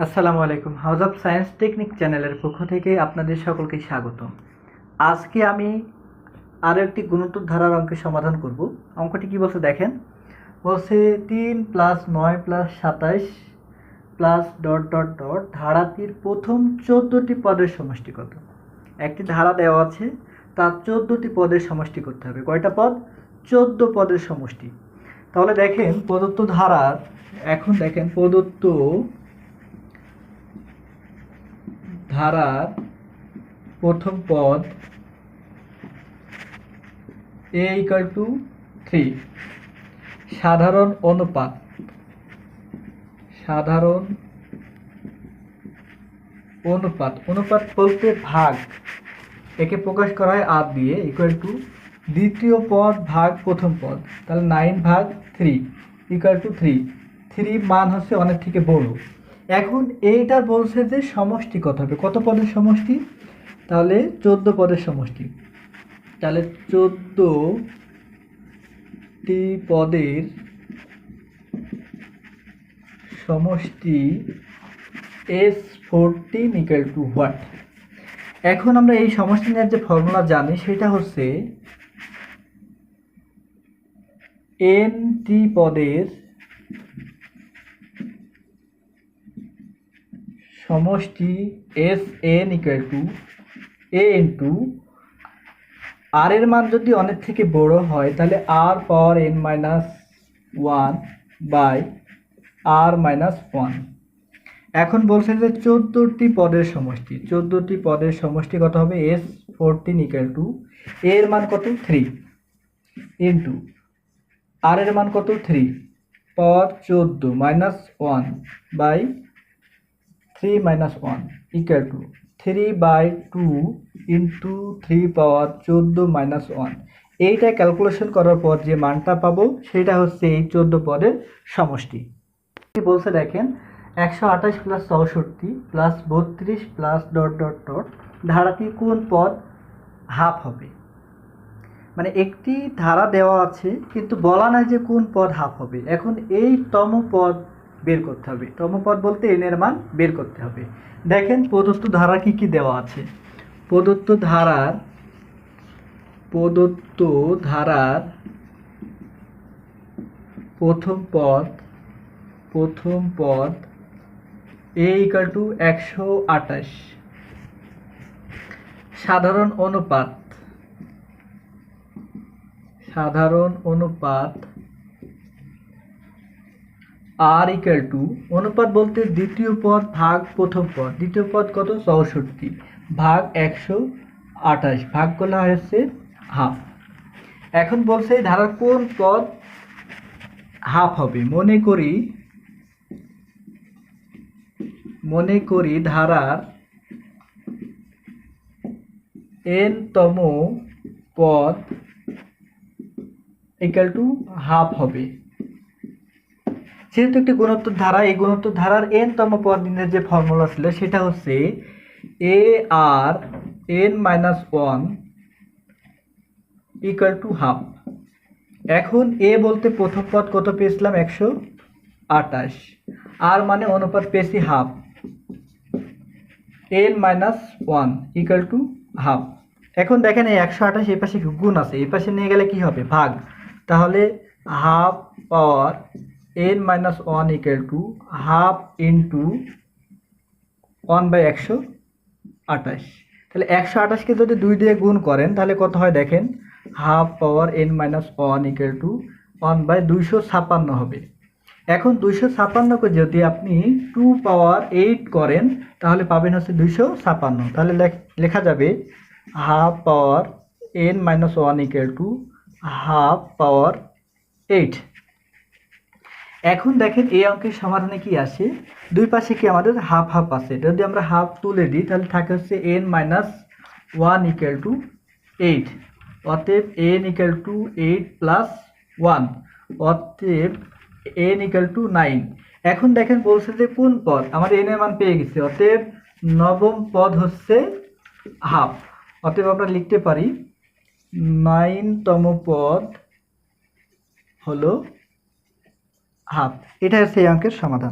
আসসালামু আলাইকুম। House of science technique চ্যানেলের পক্ষ থেকে আপনাদের সকলকে স্বাগত আজকে আমি আরও একটি গুণোত্তর ধারার অঙ্কের সমাধান করব। অঙ্কটি কি বলছে দেখেন? বলছে তিন প্লাস নয় প্লাস সাতাইশ প্লাস ডট ডট ডট ধারাটির প্রথম চোদ্দোটি পদের সমষ্টি কত? একটি ধারা দেওয়া আছে, তার চোদ্দোটি পদের সমষ্টি করতে হবে। কয়টা পদ? চোদ্দ পদের সমষ্টি। তাহলে দেখেন, প্রদত্ত ধারার, এখন দেখেন প্রদত্ত ধারার প্রথম পদ এ ইকাল টু থ্রি সাধারণ অনুপাত। সাধারণ অনুপাত। অনুপাত বলতে ভাগ। একে প্রকাশ করা হয় আর দিয়ে ইকুয়াল টু দ্বিতীয় পদ ভাগ প্রথম পদ। তাহলে নাইন ভাগ three equal to three three মান হচ্ছে অনেক থেকে বড়। এখন এইটা বলছে যে সমষ্টি কত হবে? কত পদের সমষ্টি? তাহলে চোদ্দ পদের সমষ্টি। তাহলে চোদ্দটি পদের সমষ্টি S fourteen equal to what এখন আমরা এই সমষ্টি নেওয়ার যে ফর্মুলা জানি, সেটা হচ্ছে এন টি পদের সমষ্টি S N equal to A into R এর মান যদি অনেক থেকে বড় হয়, তাহলে R power N minus one by R minus one এখন বলছে যে চোদ্দোটি পদের সমষ্টি, চোদ্দোটি পদের সমষ্টি কত হবে? এস ফোরটিন ইকুয়াল টু এর মান কত? থ্রি ইন্টু আর এর মান কত? থ্রি পাওয়ার চোদ্দ minus one by three minus one equal to three by two into three power চোদ্দ মাইনাস ওয়ান এইটা ক্যালকুলেশন করার পর যে মানটা পাবো, সেটা হচ্ছে এই চোদ্দ পদের সমষ্টি। বলছে দেখেন, একশো আঠাশ প্লাস চৌষট্টি প্লাস বত্রিশ প্লাস ডট ডট ডট ধারাটি কোন পদ? হাফ হবে। মানে একটি ধারা দেওয়া আছে, কিন্তু বলা নাই যে কোন পদ হাফ হবে। এখন এই তম পদ বের করতে হবে। তম পদ বলতে এন এর মান বের করতে হবে। দেখেন প্রদত্ত ধারা কি কি দেওয়া আছে? প্রদত্ত ধারার প্রদত্ত ধারার প্রথম পদ প্রথম পদ এ ইকাল টু একশো আঠাশ। সাধারণ অনুপাত সাধারণ অনুপাত আর ইকাল টু অনুপাত বলতে দ্বিতীয় পদ ভাগ প্রথম পদ। দ্বিতীয় পদ কত? চৌষট্টি। ভাগ একশো আঠাশ। ভাগ করলে হচ্ছে হাফ এখন বলছে ধারার কোন পদ হাফ হবে? মনে করি মনে করি ধারার এন তম পদ ইকাল টু হাফ হবে। যেহেতু একটি গুণোত্তর ধারা এই গুণোত্তর ধারার এন তম পদ নির্ণয়ের যে ফর্মুলা ছিল, সেটা হচ্ছে A R N minus one equal to half এখন এ বলতে প্রথম পদ কত পেয়েছিলাম? একশো আটাশ আর মানে অনুপাত পেয়েছি half N minus one equal to half এখন দেখেন এই একশো আঠাশ এই পাশে গুণ আছে। এই পাশে নিয়ে গেলে কি হবে? ভাগ। তাহলে half power N minus one equal to half into one by একশো আঠাশ। তাহলে একশো আঠাশকে যদি দুই দিয়ে গুণ করেন, তাহলে কত হয় দেখেন? Half power N minus one equal to one by দুইশো ছাপ্পান্ন হবে। এখন দুইশো ছাপ্পান্নকে যদি আপনি টু পাওয়ার এইট করেন, তাহলে পাবেন হচ্ছে দুইশো ছাপ্পান্ন। তাহলে লেখা যাবে half power N minus one equal to half power eight এখন দেখেন এই অঙ্কের সমাধানে কি আসে? দুই পাশে কি আমাদের হাফ হাফ আছে। যদি আমরা হাফ তুলে দিই, তাহলে থাকে হচ্ছে N minus one equal to eight অতএব N equal to eight plus one অতএব এন ইকুয়াল টু নাইন এখন দেখেন বলছে যে কোন পদ? আমার এন এর মান পেয়ে গেছে। অতএব নবম পদ হচ্ছে হাফ অতএব আমরা লিখতে পারি নাইনতম পদ হলো হাফ এটাই হচ্ছে এই অঙ্কের সমাধান।